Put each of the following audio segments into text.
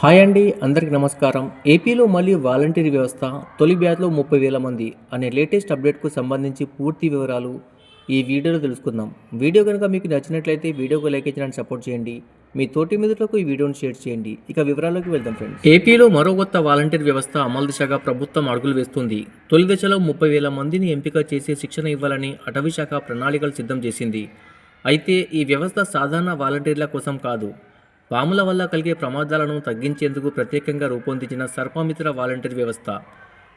Hi అండి అందరికీ నమస్కారం. ఏపీలో మళ్ళీ వాలంటీర్ వ్యవస్థ తొలి బ్యాచ్లో ముప్పై వేల మంది అనే లేటెస్ట్ అప్డేట్కు సంబంధించి పూర్తి వివరాలు ఈ వీడియోలో తెలుసుకుందాం. వీడియో కనుక మీకు నచ్చినట్లయితే వీడియోకు లైక్ ఇచ్చడానికి సపోర్ట్ చేయండి. మీ తోటి మిత్రులకు ఈ వీడియోను షేర్ చేయండి. ఇక వివరాల్లోకి వెళ్దాం ఫ్రెండ్స్. ఏపీలో మరో కొత్త వాలంటీర్ వ్యవస్థ అమలు దిశగా ప్రభుత్వం అడుగులు వేస్తుంది. తొలి దశలో ముప్పై వేల మందిని ఎంపిక చేసి శిక్షణ ఇవ్వాలని అటవీ శాఖ ప్రణాళికలు సిద్ధం చేసింది. అయితే ఈ వ్యవస్థ సాధారణ వాలంటీర్ల కోసం కాదు. పాముల వల్ల కలిగే ప్రమాదాలను తగ్గించేందుకు ప్రత్యేకంగా రూపొందించిన సర్పమిత్ర వాలంటీర్ వ్యవస్థ.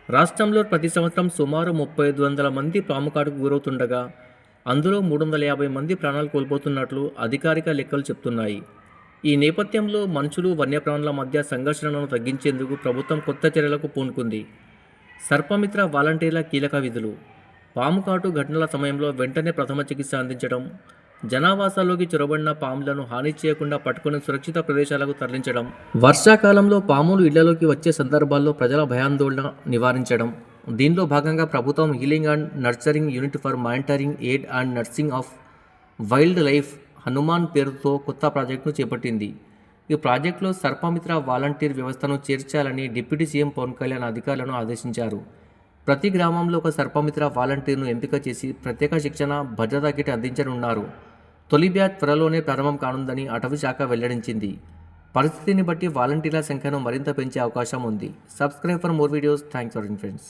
రాష్ట్రంలో ప్రతి సంవత్సరం సుమారు ముప్పై ఐదు వందల మంది పాము కాటుకు గురవుతుండగా అందులో మూడు వందల యాభై మంది ప్రాణాలు కోల్పోతున్నట్లు అధికారిక లెక్కలు చెప్తున్నాయి. ఈ నేపథ్యంలో మనుషులు వన్యప్రాణుల మధ్య సంఘర్షణను తగ్గించేందుకు ప్రభుత్వం కొత్త చర్యలకు పూనుకుంది. సర్పమిత్ర వాలంటీర్ల కీలక విధులు. పాము కాటు ఘటనల సమయంలో వెంటనే ప్రథమ చికిత్స అందించడం జనావాసాల్లోకి చొరబడిన పాములను హాని చేయకుండా పట్టుకుని సురక్షిత ప్రదేశాలకు తరలించడం వర్షాకాలంలో పాములు ఇళ్ళలోకి వచ్చే సందర్భాల్లో ప్రజల భయాందోళన నివారించడం. దీనిలో భాగంగా ప్రభుత్వం healing and nurturing unit for monitoring aid and nursing of wildlife Hanuman పేరుతో కొత్త ప్రాజెక్టును చేపట్టింది. ఈ ప్రాజెక్టులో సర్పమిత్ర వాలంటీర్ వ్యవస్థను చేర్చాలని డిప్యూటీ సీఎం పవన్ కళ్యాణ్ అధికారులను ఆదేశించారు. ప్రతి గ్రామంలో ఒక సర్పమిత్ర వాలంటీర్ను ఎంపిక చేసి ప్రత్యేక శిక్షణ భద్రతా కిట్ అందించనున్నారు. తొలి బ్యాచ్ త్వరలోనే ప్రారంభం కానుందని అటవీశాఖ వెల్లడించింది. పరిస్థితిని బట్టి వాలంటీర్ల సంఖ్యను మరింత పెంచే అవకాశం ఉంది. Subscribe for more videos. Thanks for friends